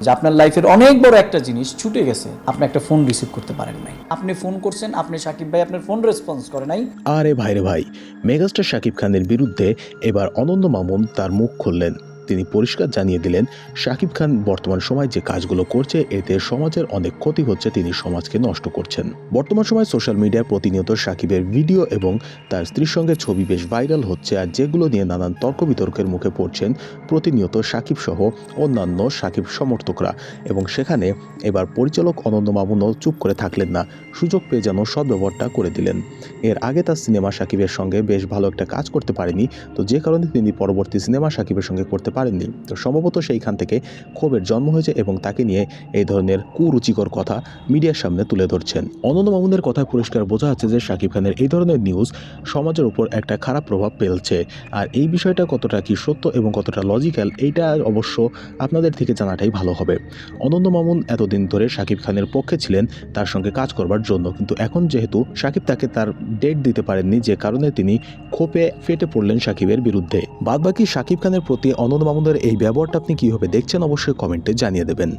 যে আপনার লাইফের অনেক বড় একটা জিনিস ছুটে গেছে, আপনি একটা ফোন রিসিভ করতে পারেন নাই। আপনি ফোন করছেন, আপনি সাকিব ভাই আপনার ফোন রেসপন্স করে নাই। আরে ভাইরে ভাই, মেগাস্টার সাকিব খানের বিরুদ্ধে এবার অনন্য মামুন তার মুখ খুললেন। তিনি পরিষ্কার জানিয়ে দিলেন, শাকিব খান বর্তমান সময় যে কাজগুলো করছে, এতে সমাজের অনেক ক্ষতি হচ্ছে, তিনি সমাজকে নষ্ট করছেন। বর্তমান সময় সোশ্যাল মিডিয়ায় প্রতিনিয়ত শাকিবের ভিডিও এবং তার স্ত্রীর সঙ্গে ছবি বেশ ভাইরাল হচ্ছে, আর যেগুলো নিয়ে নানান তর্ক বিতর্কের মুখে পড়ছেন প্রতিনিয়ত শাকিব সহ অন্যান্য শাকিব সমর্থকরা। এবং সেখানে এবার পরিচালক অনন্য মামুনও চুপ করে থাকলেন না, সুযোগ পেয়ে যেন সদ্ব্যবহারটা করে দিলেন। এর আগে তার সিনেমা সাকিবের সঙ্গে বেশ ভালো একটা কাজ করতে পারেনি, তো যে কারণে তিনি পরবর্তী সিনেমা সাকিবের সঙ্গে করতে পারেননি। তো সম্ভবত সেইখান থেকে ক্ষোভের জন্ম হয়েছে এবং তাকে নিয়ে এই ধরনের কুরুচিকর কথা মিডিয়ার সামনে তুলে ধরছেন। অনন্ত মামুনের কথায় পরিষ্কার বোঝা যাচ্ছে যে শাকিব খানের এই ধরনের নিউজ সমাজের উপর একটা খারাপ প্রভাব ফেলছে। আর এই বিষয়টা কতটা কি সত্য এবং কতটা লজিক্যাল এইটা অবশ্য আপনাদের থেকে জানাটাই ভালো হবে। অনন্ত মামুন এতদিন ধরে শাকিব খানের পক্ষে ছিলেন, তার সঙ্গে কাজ করবার জন্য। কিন্তু এখন যেহেতু শাকিব তাকে তার ডেট দিতে পারেননি, যে কারণে তিনি ক্ষোভে ফেটে পড়লেন শাকিবের বিরুদ্ধে। বাদবাকি শাকিব খানের প্রতি অনন্ত মামুনের এই ব্যবহারটা আপনি কীভাবে দেখছেন অবশ্যই কমেন্টে জানিয়ে দেবেন।